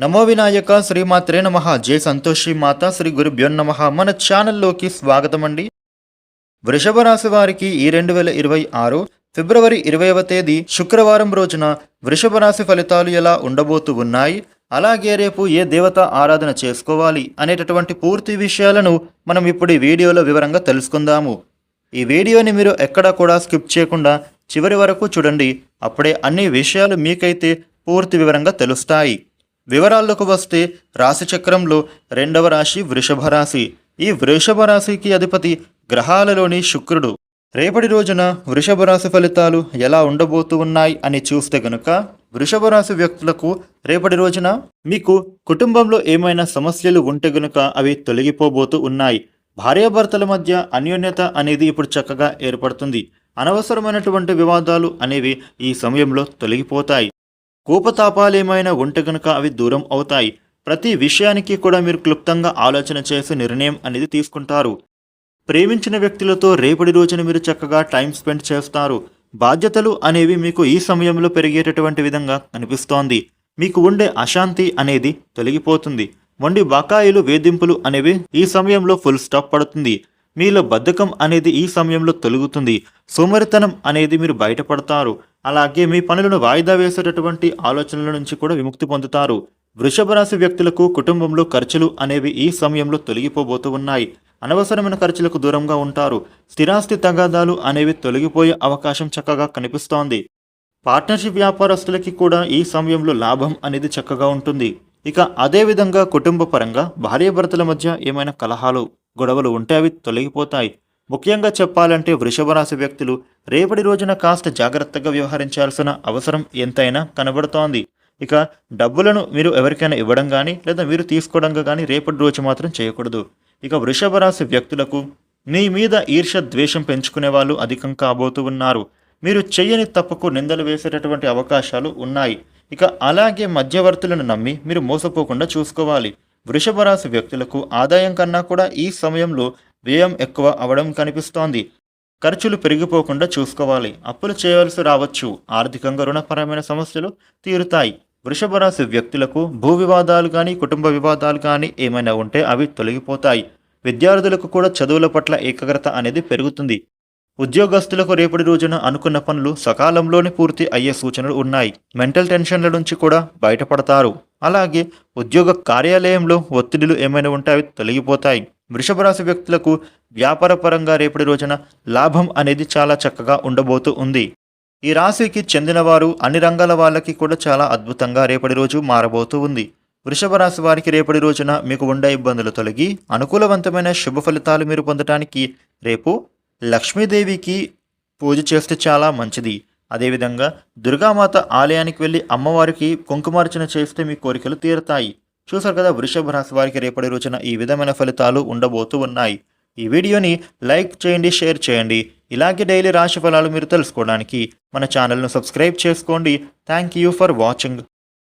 నమో వినాయక శ్రీమాత్రే నమ. జై సంతోషి మాత శ్రీ గురుభ్యో నమ. మన ఛానల్లోకి స్వాగతం అండి వృషభ రాశి వారికి ఈ రెండు వేల ఇరవై ఆరు ఫిబ్రవరి ఇరవైవ తేదీ శుక్రవారం రోజున వృషభ రాశి ఫలితాలు ఎలా ఉండబోతూ ఉన్నాయి? అలాగే రేపు ఏ దేవత ఆరాధన చేసుకోవాలి అనేటటువంటి పూర్తి విషయాలను మనం ఇప్పుడు ఈ వీడియోలో వివరంగా తెలుసుకుందాము. ఈ వీడియోని మీరు ఎక్కడా కూడా స్కిప్ చేయకుండా చివరి వరకు చూడండి. అప్పుడే అన్ని విషయాలు మీకైతే పూర్తి వివరంగా తెలుస్తాయి. వివరాల్లోకి వస్తే రాశి చక్రంలో రెండవ రాశి వృషభ రాశి. ఈ వృషభ రాశికి అధిపతి గ్రహాలలోని శుక్రుడు. రేపటి రోజున వృషభ రాశి ఫలితాలు ఎలా ఉండబోతూ ఉన్నాయి అని చూస్తే గనుక వృషభ రాశి వ్యక్తులకు రేపటి రోజున మీకు కుటుంబంలో ఏమైనా సమస్యలు ఉంటే గనుక అవి తొలగిపోబోతూ ఉన్నాయి. భార్యాభర్తల మధ్య అన్యోన్యత అనేది ఇప్పుడు చక్కగా ఏర్పడుతుంది. అనవసరమైనటువంటి వివాదాలు అనేవి ఈ సమయంలో తొలగిపోతాయి. కోపతాపాలేమైనా ఉంటే గనుక అవి దూరం అవుతాయి. ప్రతి విషయానికి కూడా మీరు క్లుప్తంగా ఆలోచన చేసి నిర్ణయం అనేది తీసుకుంటారు. ప్రేమించిన వ్యక్తులతో రేపటి రోజున మీరు చక్కగా టైం స్పెండ్ చేస్తారు. బాధ్యతలు అనేవి మీకు ఈ సమయంలో పెరిగేటటువంటి విధంగా కనిపిస్తోంది మీకు ఉండే అశాంతి అనేది తొలగిపోతుంది. వండి బకాయిలు వేధింపులు అనేవి ఈ సమయంలో ఫుల్ స్టాప్ పడుతుంది. మీలో బద్ధకం అనేది ఈ సమయంలో తొలుగుతుంది. సోమరితనం అనేది మీరు బయటపడతారు. అలాగే మీ పనులను వాయిదా వేసేటటువంటి ఆలోచనల నుంచి కూడా విముక్తి పొందుతారు. వృషభ రాశి వ్యక్తులకు కుటుంబంలో ఖర్చులు అనేవి ఈ సమయంలో తొలగిపోబోతూ ఉన్నాయి. అనవసరమైన ఖర్చులకు దూరంగా ఉంటారు. స్థిరాస్తి తగాదాలు అనేవి తొలగిపోయే అవకాశం చక్కగా కనిపిస్తోంది. పార్ట్నర్షిప్ వ్యాపారస్తులకి కూడా ఈ సమయంలో లాభం అనేది చక్కగా ఉంటుంది. ఇక అదేవిధంగా కుటుంబ పరంగా భార్యాభర్తల మధ్య ఏమైనా కలహాలు గొడవలు ఉంటే అవి తొలగిపోతాయి. ముఖ్యంగా చెప్పాలంటే వృషభ రాశి వ్యక్తులు రేపటి రోజున కాస్త జాగ్రత్తగా వ్యవహరించాల్సిన అవసరం ఎంతైనా కనబడుతోంది. ఇక డబ్బులను మీరు ఎవరికైనా ఇవ్వడం కానీ లేదా మీరు తీసుకోవడం కానీ రేపటి రోజు మాత్రం చేయకూడదు. ఇక వృషభ రాశి వ్యక్తులకు మీ మీద ఈర్ష్య ద్వేషం పెంచుకునే వాళ్ళు అధికం కాబోతూ ఉన్నారు. మీరు చెయ్యని తప్పుకు నిందలు వేసేటటువంటి అవకాశాలు ఉన్నాయి. ఇక అలాగే మధ్యవర్తులను నమ్మి మీరు మోసపోకుండా చూసుకోవాలి. వృషభ రాశి వ్యక్తులకు ఆదాయం కన్నా కూడా ఈ సమయంలో వ్యయం ఎక్కువ అవడం కనిపిస్తోంది. ఖర్చులు పెరిగిపోకుండా చూసుకోవాలి. అప్పులు చేయవలసి రావచ్చు. ఆర్థికంగా రుణపరమైన సమస్యలు తీరుతాయి. వృషభ రాశి వ్యక్తులకు భూ వివాదాలు కానీ కుటుంబ వివాదాలు కానీ ఏమైనా ఉంటే అవి తొలగిపోతాయి. విద్యార్థులకు కూడా చదువుల పట్ల ఏకాగ్రత అనేది పెరుగుతుంది. ఉద్యోగస్తులకు రేపటి రోజున అనుకున్న పనులు సకాలంలోనే పూర్తి అయ్యే సూచనలు ఉన్నాయి. మెంటల్ టెన్షన్ల నుంచి కూడా బయటపడతారు. అలాగే ఉద్యోగ కార్యాలయంలో ఒత్తిడిలు ఏమైనా ఉంటే అవి తొలగిపోతాయి. వృషభ రాశి వ్యక్తులకు వ్యాపార పరంగా రేపటి రోజున లాభం అనేది చాలా చక్కగా ఉండబోతూ ఉంది. ఈ రాశికి చెందినవారు అన్ని రంగాల వాళ్ళకి కూడా చాలా అద్భుతంగా రేపటి రోజు మారబోతూ ఉంది. వృషభ రాశి వారికి రేపటి రోజున మీకు ఉండే ఇబ్బందులు తొలగి అనుకూలవంతమైన శుభ ఫలితాలు మీరు పొందటానికి రేపు లక్ష్మీదేవికి పూజ చేస్తే చాలా మంచిది. అదేవిధంగా దుర్గామాత ఆలయానికి వెళ్ళి అమ్మవారికి కుంకుమార్చన చేస్తే మీ కోరికలు తీరుతాయి. చూసారు కదా వృషభ రాశి వారికి రేపటి రోజున ఈ విధమైన ఫలితాలు ఉండబోతూ ఉన్నాయి. ఈ వీడియోని లైక్ చేయండి షేర్ చేయండి. ఇలాగే డైలీ రాశి ఫలాలు మీరు తెలుసుకోవడానికి మన ఛానల్ను సబ్స్క్రైబ్ చేసుకోండి. Thank you for watching.